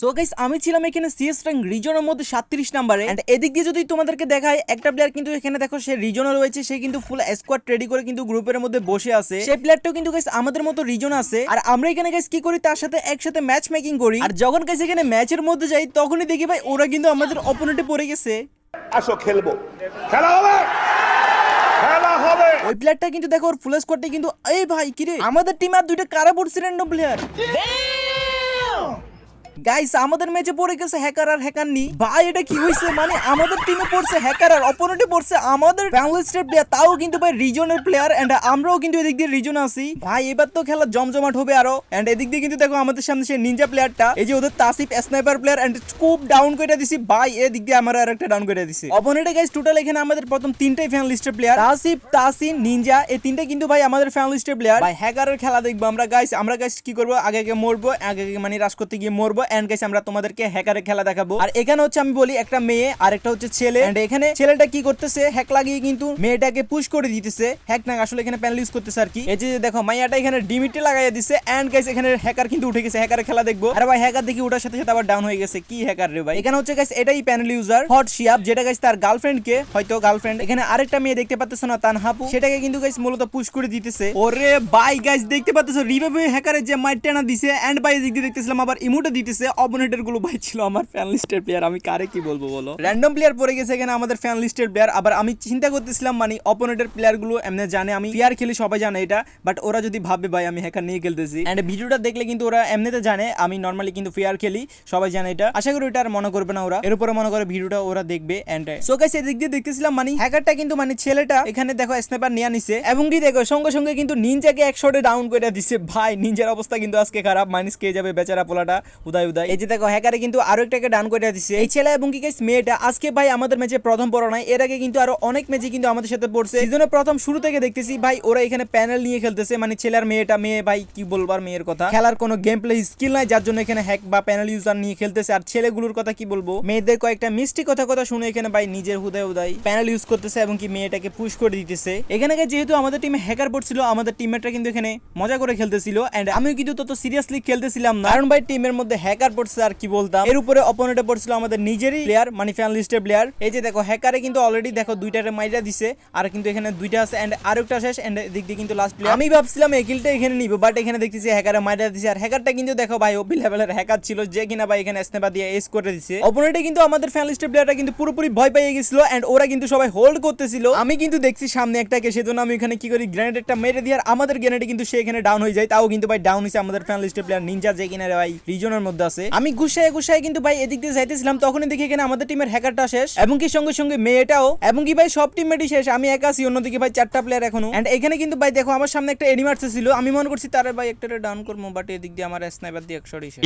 So guys আমি ছিলাম এখানে সিএস র্যাঙ্ক রিজনের মধ্যে সাতত্রিশ নাম্বারে এন্ড এদিক দিয়ে যদি তোমাদেরকে দেখায় একটা প্লেয়ার কিন্তু এখানে দেখো সে রিজনে রয়েছে সে কিন্তু ফুল স্কোয়াড রেডি করে কিন্তু গ্রুপের মধ্যে বসে আছে। সেই প্লেয়ারটাও কিন্তু গাইস আমাদের মতো রিজন আছে। আর আমরা এখানে গাইস কি করি তার সাথে একসাথে ম্যাচ মেকিং করি। আর যখন গাইস এখানে ম্যাচের মধ্যে যাই তখনই দেখি ভাই ওরা কিন্তু আমাদের অপোনেন্টে পড়ে গেছে। আসো খেলব। খেলা হবে! খেলা হবে! ওই প্লেয়ারটা কিন্তু দেখো ওর ফুল স্কোয়াডটা কিন্তু এই ভাই কিরে? আমাদের টিমে আর দুইটা কারা পড়ছে র্যান্ডম প্লেয়ার গাইস আমাদের ম্যাচে পড়ে গেছে হ্যাকার আর হ্যাকার নি। ভাই, এটা কি হইছে? মানে আমাদের টিমে পড়ছে হ্যাকার আর অপোনেন্টে পড়ছে আমাদের বাংলাদেশের প্লেয়ার তাও কিন্তু ভাই রিজনের প্লেয়ার এন্ড আমরাও কিন্তু এদিক দিয়ে রিজন আছি। ভাই, এবার তো খেলা জমজমাট হবে আরও। এন্ড এদিক দিয়ে কিন্তু দেখো আমাদের সামনে সেই নিনজা প্লেয়ারটা এই যে ওদের তাসিফ স্নাইপার প্লেয়ার এন্ড খুব ডাউন করে দিছি। ভাই, এদিক দিয়ে আমার আর একটা ডাউন করে দিছি। অপোনেন্টে গাইস টোটাল এখানে আমাদের প্রথম তিনটাই ফ্যান লিস্টের প্লেয়ার তাসিফ তাসিন নিনজা এই তিনটা কিন্তু ভাই আমাদের ফ্যান লিস্টের প্লেয়ার ভাই হ্যাকারের খেলা দেখব আমরা গাইস আমরা গাইস কি করব? আগে আগে মরবো, আগে আগে মানে রাশ করতে গিয়ে মরবো। এন্ড গাইস আমরা তোমাদেরকে হ্যাকারের খেলা দেখাবো। আর এখানে হচ্ছে আমি বলি একটা মেয়ে, আর একটা হচ্ছে ছেলে। এন্ড এখানে ছেলেটা কি করতেছে? হ্যাক লাগিয়ে কিন্তু মেয়েটাকে পুশ করে দিতেছে। হ্যাক না, আসলে এখানে প্যানেল ইউজ করতেছে আর কি। এই যে দেখো, মাইয়াটা এখানে ডিমিটে লাগাইয়া দিছে। এন্ড গাইস এখানে হ্যাকার কিন্তু উঠে গেছে। হ্যাকারের খেলা দেখব। আরে ভাই হ্যাকার দেখি ওটার সাথে সাথে আবার ডাউন হয়ে গেছে। কি হ্যাকার রে ভাই? এখানে হচ্ছে গাইস এটাই প্যানেল ইউজার হট শিয়াব যেটা গাইস তার গার্লফ্রেন্ড কে, হয়তো গার্লফ্রেন্ড এখানে আরেকটা মেয়ে দেখতে পাচ্ছ না তান হাপু সেটাকে কিন্তু গাইস মূলত পুশ করে দিতেছে। ওরে ভাই গাইস দেখতে পাচ্ছ রিভাইভ হ্যাকারের যে মাইট টানা দিছে। এন্ড বাই দিক দিয়ে দেখতেছিলাম, আবার ইমোটা দিতেছে। অপোনেন্টেরগুলো ভাই ছিল আমার ফ্যান লিস্টের প্লেয়ার আমি কারে কি বলব বলো? র্যান্ডম প্লেয়ার পড়ে গেছে এখানে আমাদের ফ্যান লিস্টের প্লেয়ার আবার আমি চিন্তা করতেছিলাম মানে অপোনেন্টের প্লেয়ারগুলো এমনি জানে, আমি প্লেয়ার খেলি, সবাই জানে এটা বাট ওরা যদি ভাবে ভাই আমি হ্যাকার নিয়ে খেলতেছি। এন্ড ভিডিওটা দেখলে কিন্তু ওরা এমনিতে জানে, আমি নর্মালি কিন্তু ফেয়ার খেলি, সবাই জানে এটা। আশা করি এটা আর মনে করবে না ওরা এর উপরে মনে করে ভিডিওটা ওরা দেখবে এন্ড সো গাইস এদিক দিয়ে দেখতেছিলাম মানে হ্যাকারটা কিন্তু মানে ছেলেটা এখানে দেখো স্নাইপার নিয়ে নিছে এবং কি দেখো, সঙ্গে সঙ্গে কিন্তু নিনজাকে এক শটে ডাউন করে দিছে। ভাই নিনজার অবস্থা কিন্তু আজকে খারাপ মাইনাস কে যাবে বেচারা পোলাটা, উদয় উদয় এই যে দেখো হ্যাকারে কিন্তু আরও ডাউন করে দিছে। এই ছেলে এবং কি গাইস মেয়েটা, আজকে ভাই আমাদের ম্যাচে প্রথম এর আগে কিন্তু আরও অনেক ম্যাচে কিন্তু আমাদের সাথে পড়ছে। সিজনের প্রথম শুরু থেকে দেখতেছি, ভাই ওরা এখানে প্যানেল নিয়ে খেলতেছে। মানে মেয়েটা, মেয়ে ভাই, কি বলবার মেয়ের কথা। খেলার কোনো গেম প্লে স্কিল নাই, যার জন্য এখানে হ্যাক বা প্যানেল ইউজার নিয়ে খেলতেছে। আর ছেলেগুলোর কথা কি বলব? মেয়েদের কয়েকটা মিষ্টি কথা কথা শুনে এখানে ভাই নিজের হুদয় উদয় প্যানেল ইউজ করতেছে এবং কি মেয়েটাকে পুশ করে দিতেছে। এখানে যেহেতু আমাদের টিমে হ্যাকার পড়ছিল আমাদের টিমমেটরা কিন্তু এখানে মজা করে খেলতেছিল। এন্ড আমিও কিন্তু তত সিরিয়াসলি খেলতেছিলাম না। ভাই টিমের মধ্যে হ্যাকার পড়ছে আর কি বলতাম। এর উপরে অপোনেন্টে পড়ছিল আমাদের নিজেরই প্লেয়ার মানে ফ্যান লিস্টের প্লেয়ার এই যে দেখো হ্যাকারে কিন্তু অলরেডি দেখো দুইটারে মাইরা দিছে, আর কিন্তু এখানে দুইটা আছে এন্ড আরেকটা শেষ এন্ড দিক দিয়ে কিন্তু লাস্ট প্লেয়ার আমি ভাবছিলাম এই কিলটা এখানে নিব বাট এখানে দেখতেছি হ্যাকারে মাইরা দিছে। আর হ্যাকারটা কিন্তু দেখো ভাই ওপি লেভেলের হ্যাকার ছিল, যে কিনা ভাই এখানে স্নেপা দিয়ে এস করে দিছে। অপোনেন্টে কিন্তু আমাদের ফ্যান লিস্টের প্লেয়ারটা কিন্তু পুরোপুরি ভয় পেয়ে গেছিল এন্ড ওরা কিন্তু সবাই হোল্ড করতেছিল। আমি কিন্তু দেখছি সামনে একটা একটাকে সেজন্য আমি এখানে কি করি গ্রেনেড একটা মেরে দিয়ে আর আমাদের গ্রেনেডে কিন্তু সে এখানে ডাউন হয়ে যায়। তাও কিন্তু ভাই ডাউন হয়েছে আমাদের ফ্যান লিস্টের প্লেয়ার নিনজা যে কিনা ভাই রিজনের মধ্যে আছে। আমি গুছায় গুছায় কিন্তু ভাই এদিক দিয়ে যাইতেছিলাম তখনই দেখি এখানে আমাদের টিমের হ্যাকারটা শেষ এবং কি সঙ্গে সঙ্গে মেয়েটাও এবং কি ভাই সব টিমমেটই শেষ আমি একা আছি অন্যদিকে ভাই চারটা প্লেয়ার এখনও। এন্ড এখানে কিন্তু ভাই দেখো আমার সামনে একটা এনিমার্স ছিল আমি মনে করছি তার ভাই একটা ডাউন করব বাট এদিক দিয়ে আমার স্নাইপার দিয়ে একশো শেষ।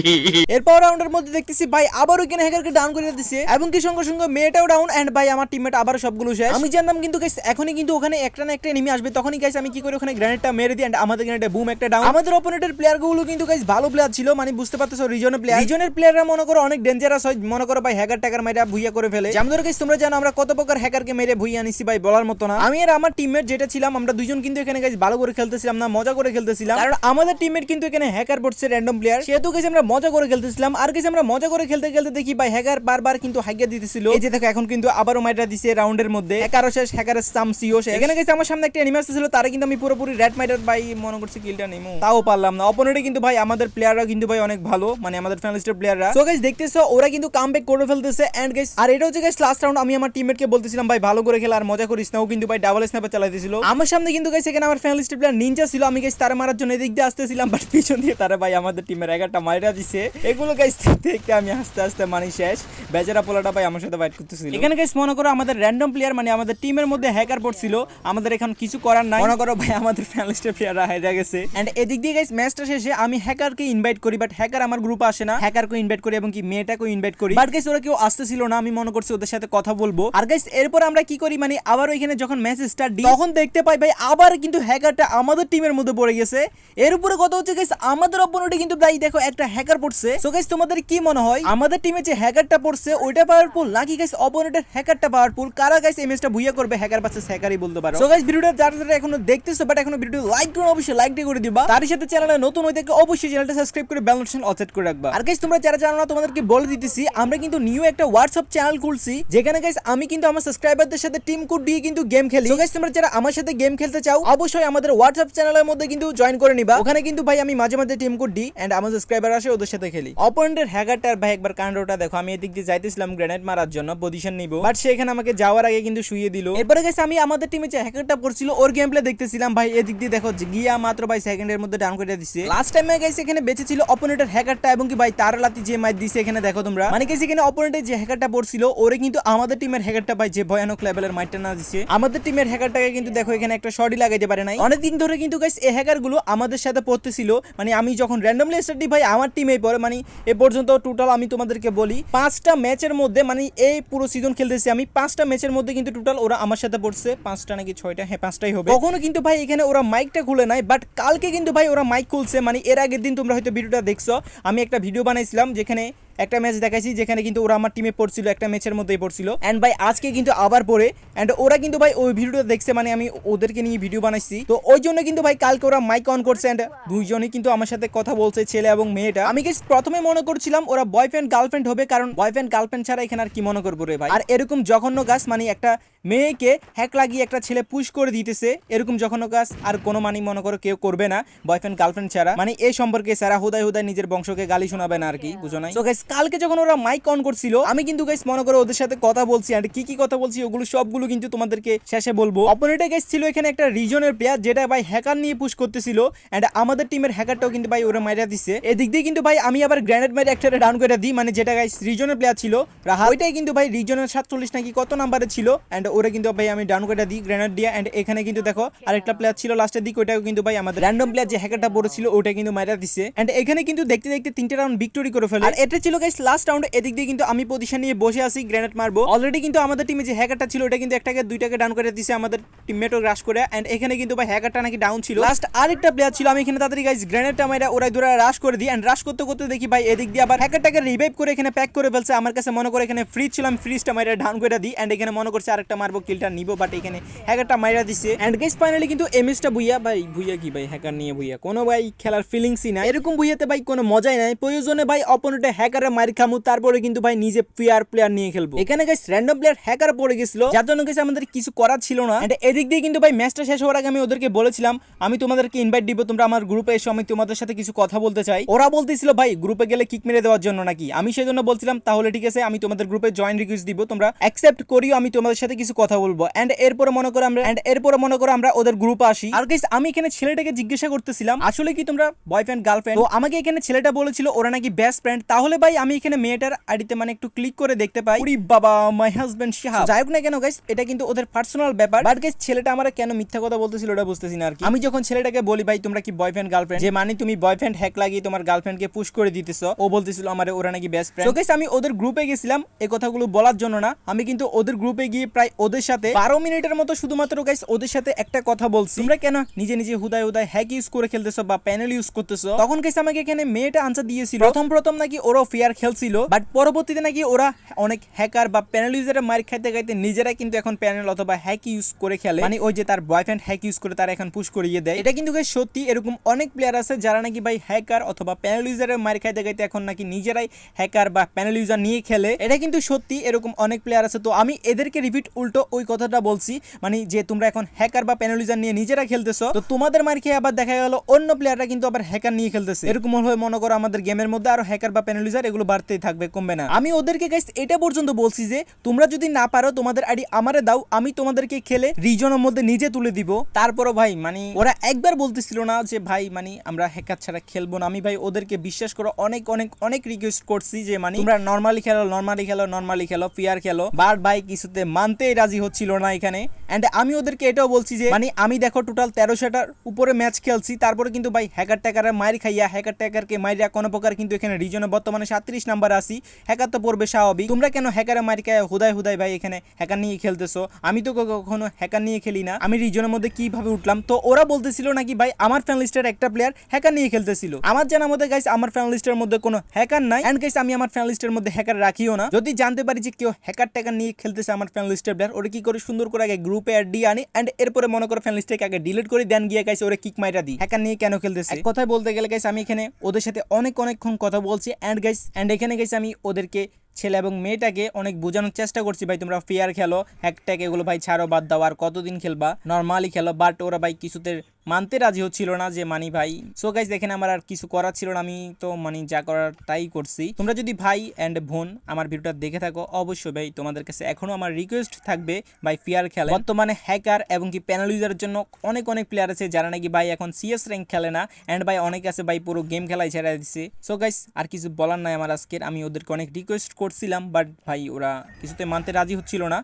এরপর রাউন্ডের মধ্যে দেখতেছি ভাই আবার ওইখানে হ্যাকারকে ডাউন করে দিছে এবং কি সঙ্গে সঙ্গে মেয়েটাও ডাউন এন্ড ভাই আমার টিমমেট আবার সবগুলো শেষ। আমি জানতাম কিন্তু guys, এখনই কিন্তু ওখানে একটা না একটা এনিমি আসবে তখনই গাইস আমি কি করি ওখানে গ্রেনেডটা মেরে দিই and আমাদের গ্রেনেডে বুম একটা ডাউন আমাদের অপোনেন্টের প্লেয়ারগুলো কিন্তু গাইস ভালো প্লেয়ার ছিল মানে বুঝতে পারতেছো রিজনের প্লেয়ার রিজনের প্লেয়াররা মনে করো অনেক ডেঞ্জারাস হয়। মনে করো ভাই হ্যাকার ট্যাকার মেরে ভুইয়া করে ফেলে। যেমন ধরো তোমরা জানো আমরা কত প্রকার হ্যাকারকে মেরে ভুইয়া আনিছি ভাই, বলার মতো না। আমি আর আমার টিমমেট যেটা ছিলাম, আমরা দুজন কিন্তু এখানে গাইস ভালো করে খেলতেছিলাম না, মজা করে খেলতেছিলাম। কারণ আমাদের টিমমেট কিন্তু এখানে হ্যাকার পড়ছে র্যান্ডম প্লেয়ার সেহেতু গেছে আমরা মজা করে খেলতেছিলাম। আর গেছে আমরা মজা করে খেলতে খেলতে দেখি ভাই হ্যাকার বারবার কিন্তু হাইগা দিতেছিল। এই যে দেখো, এখন কিন্তু আবারও মাইটা দিছে রাউন্ডের মধ্যে। হ্যাকারও শেষ হ্যাকারের সাম সিও শেষ। এখানে গেছে আমার সামনে একটা এনিমাস ছিল তারা কিন্তু আমি পুরোপুরি রেড মাইটার ভাই মনে করছি কিলটা নেমু। তাও পারলাম না। অপোনেন্টে কিন্তু ভাই আমাদের প্লেয়াররা কিন্তু ভাই অনেক ভালো। মানে আমাদের ফ্যানালিস্টের প্লেয়াররা সো গাইস দেখতেছো ওরা কিন্তু কামব্যাক করে ফেলতেছে। এন্ড গাইস আর এটা হচ্ছে গাইস লাস্ট রাউন্ড আমি আমার টিমমেটকে বলতেছিলাম ভাই ভালো করে খেলা আর মজা করিস না। ও কিন্তু ভাই ডাবল স্ন্যাপার চালাইতেছিল আমার সামনে কিন্তু গাইস এখানে আমার ফ্যানালিস্টের প্লেয়ার নিনজা ছিল। আমি গাইস তারা মারার জন্য এদিক দিয়ে আসতেছিলাম বাট পিছন দিয়ে তারা ভাই আমাদের টিমের এগারটা মাইরা দিছে। এগুলো গাইস দেখতে আমি আস্তে আস্তে মানি শেষ। বেচারা পোলাটা ভাই আমার সাথে ফাইট করতেছিল। এখানে গাইস মনে করো আমাদের র্যান্ডম প্লেয়ার মানে আমাদের টিমের মধ্যে হ্যাকার পড়ছিল আমাদের এখন কিছু করার নাই। মনে করো ভাই আমাদের ফ্যানালিস্টের প্লেয়াররা হেরে গেছে। এন্ড এদিক দিয়ে গাইস ম্যাচটা শেষে আমি হ্যাকারকে ইনভাইট করি বাট হ্যাকার আমার গ্রুপে আসে না হ্যাকারকে ইনভাইট করি এবং কি মেয়েটাকে ইনভাইট করি। বাট গাইস ওরা কেউ আসতেছিল না, আমি মনে করছি ওদের সাথে কথা বলব। আর গাইস এরপর আমরা কি করি? মানে আবার ওইখানে যখন স্টার্ট দিই, তখন দেখতে পাই ভাই, আবার কিন্তু হ্যাকারটা আমাদের টিমের মধ্যে পড়ে গেছে। এর উপরে কথা হচ্ছে গাইস আমাদের অপোনেন্টে কিন্তু ভাই, দেখো একটা হ্যাকার পড়ছে। সো গাইস তোমাদের কি মনে হয়? আমাদের টিমে যে হ্যাকারটা পড়ছে, ওইটা পাওয়ারফুল নাকি গাইস অপোনেন্টের হ্যাকারটা পাওয়ারফুল কারা গাইস এই ম্যাচটা ভুইয়া করবে? হ্যাকার পাচ্ছে হ্যাকারই বলতে পারো। সো গাইস ভিডিওটা যারা যারা এখনও দেখতেছো বাট এখনও ভিডিও লাইক করো, অবশ্যই লাইক দিয়ে করে দিবা। তার সাথে চ্যানেলে নতুন হয়ে থাকে অবশ্যই চ্যানেলটা সাবস্ক্রাইব করে বেল নোটিফিকেশন সেট করে রাখবা। আর গাইস তোমরা যারা জানো না, তোমাদেরকে বলে দিতেছি, আমরা কিন্তু নিউ একটা হোয়াটসঅ্যাপ চ্যানেল খুলছি, যেখানে গাইস আমি কিন্তু আমার সাবস্ক্রাইবারদের সাথে টিম কোড দিয়ে কিন্তু গেম খেলি। তো গাইস তোমরা যারা আমার সাথে গেম খেলতে চাও, অবশ্যই আমাদের হোয়াটসঅ্যাপ চ্যানেলের মধ্যে কিন্তু জয়েন করে নিবা। ওখানে কিন্তু ভাই, আমি মাঝে মাঝে টিম কোড দিই এন্ড আমার সাবস্ক্রাইবার আসে, ওদের সাথে খেলি। অপোনেন্টের হ্যাকারটার ভাই, একবার কাণ্ডটা দেখো। আমি এদিক দিয়ে যাইতেছিলাম গ্রেনেড মারার জন্য পজিশন নিব। বাট সে এখানে আমাকে যাওয়ার আগে কিন্তু শুয়ে দিল। এরপরে গেছে আমি আমাদের টিমে যে হ্যাকারটা পড়ছিল, ওর গেম প্লে দেখতেছিলাম। ভাই, এদিক দিয়ে দেখো গিয়া মাত্র ভাই সেকেন্ডের মধ্যে ডাউন করে দিছে। লাস্ট টাইমে গেছে এখানে বেঁচে ছিল অপোনেন্টের হ্যাকারটা এবং কি ভাই তার লাতি যে মাইর দিছে এখানে দেখো তোমরা। মানে গেছে এখানে অপোনেন্টের যে হ্যাকারটা পড়ছিল, ওরে কিন্তু আমাদের টিমের হ্যাকারটা ভাই যে ভয়ানক লেভেলের মাইরটা না দিছে। আমাদের টিমের হ্যাকারটাকে কিন্তু দেখো এখানে একটা শটই লাগাইতে পারে নাই। অনেকদিন ধরে কিন্তু গাইস এই হ্যাকারগুলো আমাদের সাথে পড়তেছিল। মানে আমি যখন র্যান্ডমলি স্টার্টি ভাই আমার টিমেই পড়ে মানে এ পর্যন্ত টোটাল আমি তোমাদেরকে বলি, পাঁচটা ম্যাচের মধ্যে মানে এই পুরো সিজন খেলতেছি আমি, পাঁচটা ম্যাচের মধ্যে কিন্তু টোটাল ওরা আমার সাথে পড়ছে। পাঁচটা নাকি ছয়টা? হ্যাঁ পাঁচটাই হবে। কখনো কিন্তু ভাই এখানে ওরা মাইকটা খুলে নাই বাট কালকে কিন্তু ভাই ওরা মাইক খুলছে। মানে এর আগের দিন তোমরা হয়তো ভিডিওটা দেখছ। আমি একটা ভিডিও বানাইছিলাম যেখানে একটা ম্যাচ দেখাইছি যেখানে কিন্তু ওরা আমার টিমে পড়ছিল, একটা ম্যাচের মধ্যেই পড়ছিল। এন্ড ভাই, আজকে কিন্তু আবার পড়ে। এন্ড ওরা কিন্তু ভাই, ওই ভিডিওটা দেখছে মানে আমি ওদেরকে নিয়ে ভিডিও বানাইছি। তো ওই জন্য কিন্তু ভাই, কালকে ওরা মাইক অন করছে এন্ড দুইজনই কিন্তু আমার সাথে কথা বলছে, ছেলে এবং মেয়েটা। আমি কি প্রথমে মনে করছিলাম ওরা বয়ফ্রেন্ড গার্লফ্রেন্ড হবে, কারণ বয়ফ্রেন্ড গার্লফ্রেন্ড ছাড়া এখানে আর কি মনে করব রে ভাই? আর এরকম জঘন্য গাছ মানে একটা মেয়েকে হ্যাক লাগিয়ে একটা ছেলে পুশ করে দিতেছে, এরকম জঘন্য গাছ আর কোনো মানে মনে করো কেউ করবে না বয়ফ্রেন্ড গার্লফ্রেন্ড ছাড়া। মানে এই সম্পর্কে সারা হুদায় হুদায় নিজের বংশকে গালি শোনাবে না আর কি, বুঝো নাই? তো কালকে যখন ওরা মাইক অন করছিল, আমি কিন্তু গাইস মনে করো ওদের সাথে কথা বলছি আর কি কি কথা বলছি ওগুলো সবগুলো কিন্তু তোমাদেরকে শেষে বলব। অপোনেটে গাইস ছিল এখানে একটা রিজনের প্লেয়ার যেটা ভাই হ্যাকার নিয়ে পুশ করতেছিল এন্ড আমাদের টিমের হ্যাকারটাও কিন্তু ভাই ওরা মাইরা দিছে। এদিক দিয়ে কিন্তু ভাই আমি আবার গ্র্যানেড মেরে একটা ডাউন করে দিই মানে যেটা গাইস রিজনের প্লেয়ার ছিল রাহা ওইটাই কিন্তু ভাই রিজনের সাতচল্লিশ নাকি কত নাম্বারে ছিল এন্ড ওরা কিন্তু ভাই আমি ডাউন করে দিই গ্রেনেড দিয়ে এন্ড এখানে কিন্তু দেখো আরেকটা প্লেয়ার ছিল লাস্টের দিক, ওইটাও কিন্তু ভাই আমাদের র্যান্ডম প্লেয়ার যে হ্যাকারটা পড়েছিল ওটা কিন্তু মাইরা দিছে। এন্ড এখানে কিন্তু দেখতে দেখতে তিনটে রাউন্ড ভিক্টোরি করে ফেলে। আর এটা গাইস লাস্ট রাউন্ড এদিক দিয়ে কিন্তু আমি পজিশন নিয়ে বসে আছি গ্রেনেড মারবো। অলরেডি কিন্তু আমাদের টিমে যে হ্যাকারটা ছিল, ওটা কিন্তু একটাকে, দুইটাকে ডাউন করে দিছে আমাদের টিমমেটও গ্রাস করে। এন্ড এখানে কিন্তু ভাই হ্যাকারটা নাকি ডাউন ছিল। লাস্ট আরেকটা প্লেয়ার ছিল, আমি এখানে তাড়াতাড়ি গাইস গ্রেনেডটা মাইরা ওরাই দূরে রাশ করে দিই। এন্ড রাশ করতে করতে দেখি ভাই এদিক দিয়ে আবার হ্যাকারটাকে রিভাইভ করে এখানে প্যাক করে ফেলছে। আমার কাছে মনে করে এখানে ফ্রিজ ছিল আমি ফ্রিজটা মাইরা ডাউন করে দিই। এন্ড এখানে মনে করছে আরেকটা মারবো কিলটা নিবো বাট এখানে হ্যাকারটা মাইরা দিছে। এন্ড গাইস ফাইনালি কিন্তু এমএসটা বুইয়া, ভাই, বুইয়া কি ভাই হ্যাকার নিয়ে বুইয়া? কোনো ভাই খেলার ফিলিংসই না এরকম বুইয়াতে ভাই কোনো মজাই নাই। প্রয়োজনে ভাই অপোনেন্টে হ্যাকারে মারি খামু, তারপরে কিন্তু ভাই নিজে ফেয়ার প্লেয়ার নিয়ে খেলব। এখানে গাইস র্যান্ডম প্লেয়ার হ্যাকার পড়ে গেছিল, যার জন্য গাইস আমাদের কিছু করার ছিল না। এন্ড এদিক দিয়ে কিন্তু ভাই ম্যাচটা শেষ হওয়ার আগে আমি ওদেরকে বলেছিলাম, আমি তোমাদেরকে ইনভাইট দিব, তোমরা আমার গ্রুপে এসো, আমি তোমাদের সাথে কিছু কথা বলতে চাই। ওরা বলতেছিল, ভাই গ্রুপে গেলে কিক মেরে দেওয়ার জন্য নাকি? আমি সেই জন্য বলছিলাম, তাহলে ঠিক আছে, আমি তোমাদের গ্রুপে জয়েন রিকোয়েস্ট দিব, তোমরা অ্যাকসেপ্ট করিও, আমি তোমাদের সাথে কিছু কথা বলব। এন্ড এরপরে মনে করো আমরা এন্ড এরপরে মনে করো আমরা ওদের গ্রুপে আসি। আর গাইস আমি এখানে ছেলেটাকে জিজ্ঞাসা করতেছিলাম, আসলে কি তোমরা বয়ফ্রেন্ড গার্লফ্রেন্ড তো আমাকে এখানে ছেলেটা বলেছিল, ওরা নাকি বেস্ট ফ্রেন্ড তাহলে ভাই আমি এখানে মেয়েটার আইডিতে মানে একটু ক্লিক করে দেখতে পাই। উরি বাবা মাই হাজবেন্ড শাহাব যাই হোক না কেন গাইস এটা কিন্তু ওদের পার্সোনাল ব্যাপার। বাট গাইস ছেলেটা আমার কেন মিথ্যা কথা বলতেছিল ওটা বুঝতেছি না আর কি। আমি যখন ছেলেটাকে বলি, ভাই, তোমরা কি বয়ফ্রেন্ড গার্লফ্রেন্ড যে মানে তুমি বয়ফ্রেন্ড হ্যাক লাগিয়ে তোমার গার্লফ্রেন্ডকে পুশ করে দিতেছো? ও বলতেছিল, আমার, ওরা নাকি বেস্ট ফ্রেন্ড তো গাইস আমি ওদের গ্রুপে গেছিলাম এই কথাগুলো বলার জন্য না। আমি কিন্তু ওদের গ্রুপে গিয়ে প্রায় ওদের সাথে বারো মিনিটের মতো শুধুমাত্র গাইস ওদের সাথে একটা কথা বলছি। তোমরা কেন নিজে নিজে হুদায় হুদায় হ্যাক ইউজ করে খেলতেছো বা প্যানেল ইউজ করতেছো? তখন গাইস আমাকে এখানে মেয়েটা আনসার দিয়েছিল। প্রথম প্রথম নাকি ওরা খেলছিল বাট পরবর্তীতে নাকি ওরা অনেক হ্যাকার বা প্যানেল ইউজারের মার খাইতে খাইতে নিজেরাই কিন্তু এখন প্যানেল অথবা হ্যাক ইউজ করে খেলে। মানে ওই যে তার বয়ফ্রেন্ড হ্যাক ইউজ করে তারা এখন পুশ করিয়ে দেয়। এটা কিন্তু সত্যি এরকম অনেক প্লেয়ার আছে যারা নাকি ভাই হ্যাকার অথবা প্যানেল ইউজারের মার খাইতে খাইতে এখন নাকি নিজেরাই হ্যাকার বা প্যানেল ইউজার নিয়ে খেলে। এটা কিন্তু সত্যি এরকম অনেক প্লেয়ার আছে। তো আমি এদেরকে রিপিট উল্টো ওই কথাটা বলছি মানে যে তোমরা এখন হ্যাকার বা প্যানেল ইউজার নিয়ে নিজেরা খেলতেছো, তো তোমাদের মার খেয়ে আবার দেখা গেল অন্য প্লেয়াররা কিন্তু আবার হ্যাকার নিয়ে খেলতেছে। এরকম হয়ে মনে করো আমাদের গেমের মধ্যে আরও হ্যাকার বা প্যানেল ইউজার এগুলো বাড়তেই থাকবে, কমবে না। আমি ওদেরকে গাইস এটা পর্যন্ত বলছি যে, তোমরা যদি না পারো, তোমাদের আইডি আমারে দাও, আমি তোমাদেরকে খেলে রিজনের মধ্যে নিজে তুলে দিব। তারপরও ভাই মানে ওরা একবার বলতেছিল না যে, ভাই মানে আমরা হ্যাকার ছাড়া খেলব না। আমি ভাই ওদেরকে বিশ্বাস করো অনেক অনেক অনেক রিকোয়েস্ট করছি যে মানে তোমরা নর্মালি খেলো নর্মালি খেলো নর্মালি খেলো পিয়ার খেলো। বাট ভাই, কিছুতে মানতেই রাজি হচ্ছিল না এখানে। এন্ড আমি ওদেরকে এটাও বলছি যে মানে আমি দেখো টোটাল তেরোশোটার উপরে ম্যাচ খেলছি। তারপরে কিন্তু ভাই হ্যাকার ট্যাকারের মাইর খাইয়া হ্যাকার ট্যাকারকে মাইরা কোনো প্রকার কিন্তু এখানে রিজনে বর্তমানে সাত সাত্রিশ নাম্বার আসি হ্যাকার তো পড়বে স্বাভাবিক। তোমরা কেন হ্যাকারে মারিকায় হুদায় হুদায় ভাই এখানে হ্যাকার নিয়ে খেলতেছো? আমি তো কখনো হ্যাকার নিয়ে খেলি না। আমি রিজনের মধ্যে কীভাবে উঠলাম? তো ওরা বলতেছিল নাকি ভাই, আমার ফ্যান লিস্টের একটা প্লেয়ার হ্যাকার নিয়ে খেলতেছিল। আমার জানার মধ্যে গাইস আমার ফ্যান লিস্টের মধ্যে কোনো হ্যাকার নাই। অ্যান্ড গাইস আমি আমার ফ্যান লিস্টের মধ্যে হ্যাকার রাখিও না। যদি জানতে পারি যে কেউ হ্যাকার ট্যাকার নিয়ে খেলতেছে আমার ফ্যান লিস্টের প্লেয়ার ওরা কি করে সুন্দর করে আগে গ্রুপে অ্যাড দিয়ে আনি অ্যান্ড এরপরে মনে করো ফ্যান আগে ডিলিট করে দেন গিয়ে গাইস ওরা কিক মাইরা দিই। হ্যাকার নিয়ে কেন খেলতেছে? কথায় বলতে গেলে গাইস আমি এখানে ওদের সাথে অনেক অনেকক্ষণ কথা বলছি এন্ড গাইস এন্ড এখানে গেছি আমি ওদেরকে, ছেলে এবং মেয়েটাকে অনেক বোঝানোর চেষ্টা করছি। ভাই, তোমরা ফেয়ার খেলো হ্যাকট্যাক এগুলো ভাই ছাড়ো, বাদ দাও, আর কতদিন খেলবা? নর্মালি খেলো বাট ওরা ভাই কিছুতে মানতে রাজি হচ্ছিল না যে, মানি ভাই সো গাইজ দেখেন আমার আর কিছু করার ছিল না, আমি তো মানে যা করার তাই করছি। তোমরা যদি ভাই অ্যান্ড বোন আমার ভিডিওটা দেখে থাকো, অবশ্যই ভাই তোমাদের কাছে এখনও আমার রিকোয়েস্ট থাকবে ভাই ফিয়ার খেলে। বর্তমানে হ্যাকার এবং কি প্যানেল জন্য অনেক অনেক প্লেয়ার আছে যারা নাকি ভাই এখন সিএস র্যাঙ্ক খেলে না অ্যান্ড ভাই অনেক আছে ভাই পুরো গেম খেলাই ছেড়ে দিচ্ছে সো গাইস আর কিছু বলার নাই আমার আজকের। আমি ওদেরকে অনেক রিকোয়েস্ট করছিলাম বাট ভাই ওরা কিছুতে মানতে রাজি হচ্ছিল না।